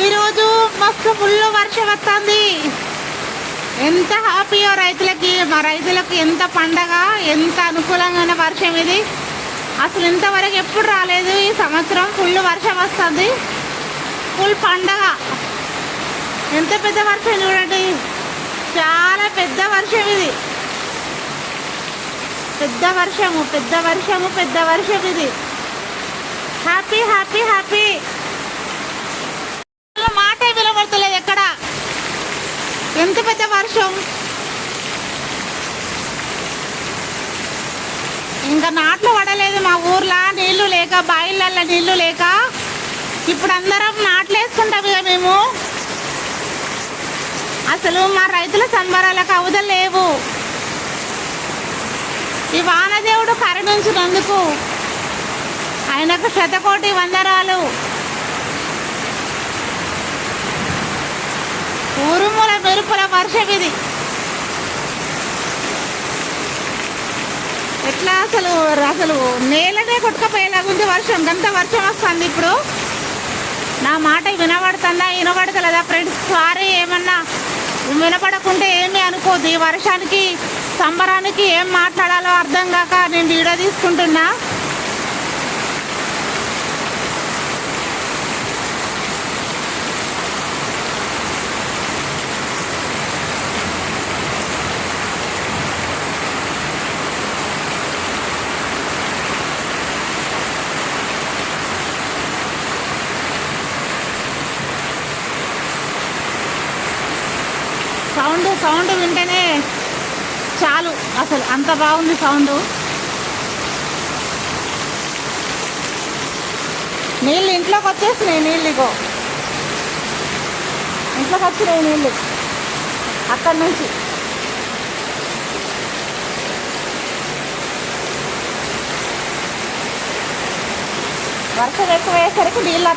ఈరోజు మస్తు ఫుల్ వర్షం వస్తుంది. ఎంత హ్యాపీయో రైతులకి మా రైతులకు ఎంత పండగ ఎంత అనుకూలంగా వర్షం ఇది. అసలు ఇంతవరకు ఎప్పుడు రాలేదు ఈ సంవత్సరం ఫుల్ వర్షం వస్తుంది. ఫుల్ పండగ. ఎంత పెద్ద వర్షం చూడండి. చాలా పెద్ద వర్షం ఇది. పెద్ద వర్షము పెద్ద వర్షము పెద్ద వర్షం ఇది. హ్యాపీ హ్యాపీ హ్యాపీ మాటే వినబడతలేదు ఎక్కడ ఎంత పెద్ద వర్షం ఇంకా నాట్లు పడలేదు మా ఊర్లో నీళ్ళు లేక బాయిలల్లో నీళ్ళు లేక. ఇప్పుడు అందరం నాట్లు వేసుకుంటాం ఇక మేము. అసలు మా రైతుల సంబరాలకు అవధలు లేవు. ఈ వానదేవుడు కరుణించినందుకు ఆయనకు శతకోటి వందరాలు ఉరుముల వర్షం ఇది. ఎట్లా అసలు అసలు నేలనే కొట్టుకపోయేలాగుంది వర్షం. ఎంత వర్షం వస్తుంది ఇప్పుడు. నా మాట వినబడుతుందా? వినబడతలేదా? ఫ్రెండ్స్ సారీ ఏమన్నా వినపడకుంటే ఏమి అనుకోదు ఈ వర్షానికి సంబరానికి ఏం మాట్లాడాలో అర్థం కాక నేను వీడియో తీసుకుంటున్నా. సౌండ్ సౌండ్ వింటేనే చాలు. అసలు అంత బాగుంది సౌండ్. నీళ్ళు ఇంట్లోకి వచ్చేసినాయి నీళ్ళు ఇగో. ఇంట్లోకి వచ్చినాయి నీళ్ళు. అక్కడి నుంచి. వర్షం ఎక్కువ వేసరికి నీళ్ళు